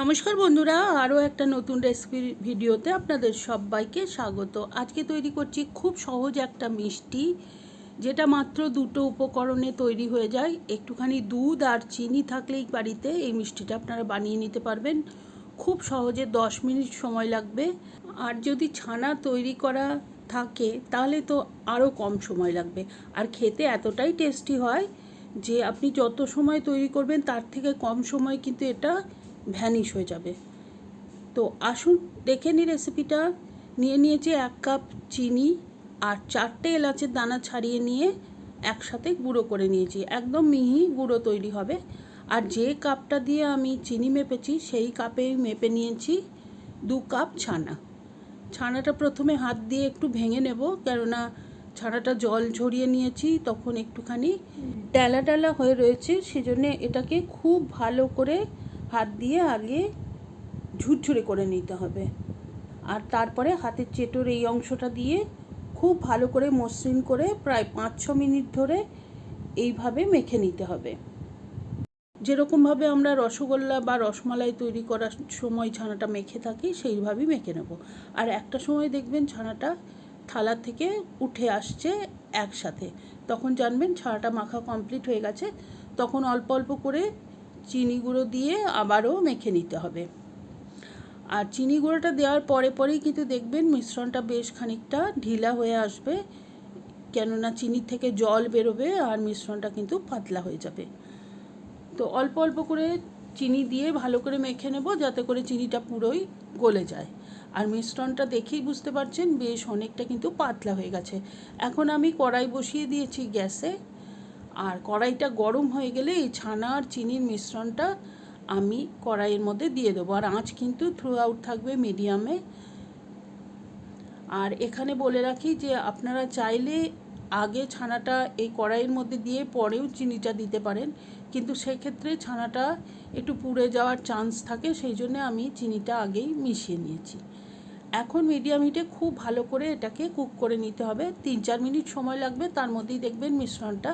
নমস্কার বন্ধুরা, আরও একটা নতুন রেসিপির ভিডিওতে আপনাদের সবাইকে স্বাগত। আজকে তৈরি করছি খুব সহজ একটা মিষ্টি, যেটা মাত্র দুটো উপকরণে তৈরি হয়ে যায়। একটুখানি দুধ আর চিনি থাকলেই বাড়িতে এই মিষ্টিটা আপনারা বানিয়ে নিতে পারবেন। খুব সহজে দশ মিনিট সময় লাগবে। আর যদি ছানা তৈরি করা থাকে, তাহলে তো আরও কম সময় লাগবে। আর খেতে এতটাই টেস্টি হয় যে আপনি যত সময় তৈরি করবেন, তার থেকে কম সময় কিন্তু এটা ভ্যানিশ হয়ে যাবে। তো আসুন, দেখে নিই রেসিপিটা নিয়ে নিয়েছি এক কাপ চিনি আর চারটে এলাচের দানা ছাড়িয়ে নিয়ে একসাথে গুঁড়ো করে নিয়েছি। একদম মিহি গুঁড়ো তৈরি হবে। আর যে কাপটা দিয়ে আমি চিনি মেপেছি, সেই কাপে মেপে নিয়েছি দু কাপ ছানা। ছানাটা প্রথমে হাত দিয়ে একটু ভেঙে নেব, কেননা ছানাটা জল ঝরিয়ে নিয়েছি, তখন একটুখানি ডালা ডালা হয়ে রয়েছে, সেজন্য এটাকে খুব ভালো করে হাত দিয়ে আগে ঝুরঝুরে করে নিতে হবে। আর তারপরে হাতের চেটোর এই অংশটা দিয়ে খুব ভালো করে মসৃণ করে প্রায় পাঁচ ছ মিনিট ধরে এইভাবে মেখে নিতে হবে। যেরকমভাবে আমরা রসগোল্লা বা রসমালাই তৈরি করার সময় ছানাটা মেখে থাকি, সেইভাবেই মেখে নেব। আর একটা সময় দেখবেন ছানাটা থালা থেকে উঠে আসছে একসাথে। তখন জানবেন ছানাটা মাখা কমপ্লিট হয়ে গেছে। তখন অল্প অল্প করে চিনি গুঁড়ো দিয়ে আবারও মেখে নিতে হবে। আর চিনি গুঁড়োটা দেওয়ার পরে পরেই কিন্তু দেখবেন মিশ্রণটা বেশ খানিকটা ঢিলা হয়ে আসবে, কেননা চিনি থেকে জল বেরোবে আর মিশ্রণটা কিন্তু পাতলা হয়ে যাবে। তো অল্প অল্প করে চিনি দিয়ে ভালো করে মেখে নেব যাতে করে চিনিটা পুরোই গলে যায়। আর মিশ্রণটা দেখেই বুঝতে পারছেন বেশ অনেকটা কিন্তু পাতলা হয়ে গেছে। এখন আমি কড়াই বসিয়ে দিয়েছি গ্যাসে। আর কড়াইটা গরম হয়ে গেলে এই ছানা আর চিনির মিশ্রণটা আমি কড়াইয়ের মধ্যে দিয়ে দেবো। আর আঁচ কিন্তু থ্রু আউট থাকবে মিডিয়ামে আর এখানে বলে রাখি যে আপনারা চাইলে আগে ছানাটা এই কড়াইয়ের মধ্যে দিয়ে পরেও চিনিটা দিতে পারেন। কিন্তু সেক্ষেত্রে ছানাটা একটু পুড়ে যাওয়ার চান্স থাকে, সেই জন্য আমি চিনিটা আগেই মিশিয়ে নিয়েছি। এখন মিডিয়াম হিটে খুব ভালো করে এটাকে কুক করে নিতে হবে। তিন চার মিনিট সময় লাগবে, তার মধ্যেই দেখবেন মিশ্রণটা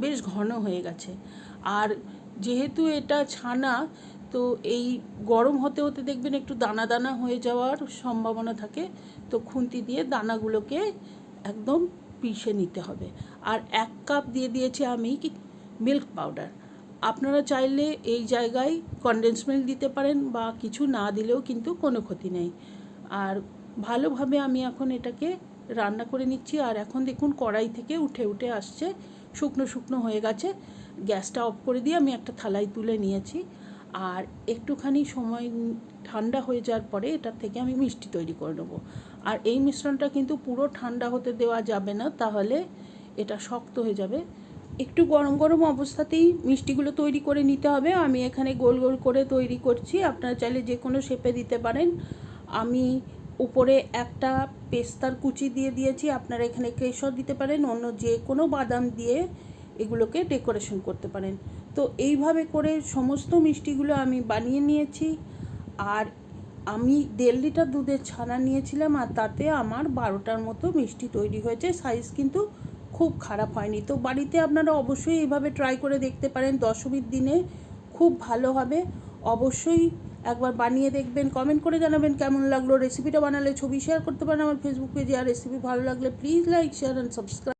বেশ ঘন হয়ে গেছে। আর যেহেতু এটা ছানা, তো এই গরম হতে হতে দেখবেন একটু দানা দানা হয়ে যাওয়ার সম্ভাবনা থাকে, তো খুন্তি দিয়ে দানাগুলোকে একদম পিষে নিতে হবে। আর এক কাপ দিয়ে দিয়েছি আমি মিল্ক পাউডার। আপনারা চাইলে এই জায়গায় কনডেন্স মিল্ক দিতে পারেন বা কিছু না দিলেও কিন্তু কোনো ক্ষতি নেই। আর ভালোভাবে আমি এখন এটাকে রান্না করে নিচ্ছি। আর এখন দেখুন কড়াই থেকে উঠে উঠে আসছে শুকনো শুকনো হয়ে গেছে। গ্যাসটা অফ করে দিয়ে আমি একটা থালায় তুলে নিয়েছি। আর একটুখানি সময় ঠান্ডা হয়ে যাওয়ার পরে এটার থেকে আমি মিষ্টি তৈরি করে নেব। আর এই মিশ্রণটা কিন্তু পুরো ঠান্ডা হতে দেওয়া যাবে না, তাহলে এটা শক্ত হয়ে যাবে। একটু গরম গরম অবস্থাতেই মিষ্টিগুলো তৈরি করে নিতে হবে। আমি এখানে গোল গোল করে তৈরি করছি। আপনারা চাইলে যে কোনো শেপে দিতে পারেন। আমি উপরে একটা পেস্তার কুচি দিয়ে দিয়েছি। আপনারা এখানে কেশর দিতে পারেন, অন্য যে কোনো বাদাম দিয়ে এগুলোকে ডেকোরেশন করতে পারেন। তো এইভাবে করে সমস্ত মিষ্টিগুলো আমি বানিয়ে নিয়েছি। আর আমি দেড় লিটার দুধের ছানা নিয়েছিলাম আর তাতে আমার বারোটার মতো মিষ্টি তৈরি হয়েছে। সাইজ কিন্তু খুব খারাপ হয়নি। তো বাড়িতে আপনারা অবশ্যই এইভাবে ট্রাই করে দেখতে পারেন। দশমীর দিনে খুব ভালো হবে। অবশ্যই একবার বানিয়ে দেখবেন কমেন্ট করে জানাবেন কেমন লাগল। রেসিপিটা বানালে ছবি শেয়ার করতে পারেন আমার ফেসবুক পেজে আর রেসিপি ভালো লাগলে please like share and subscribe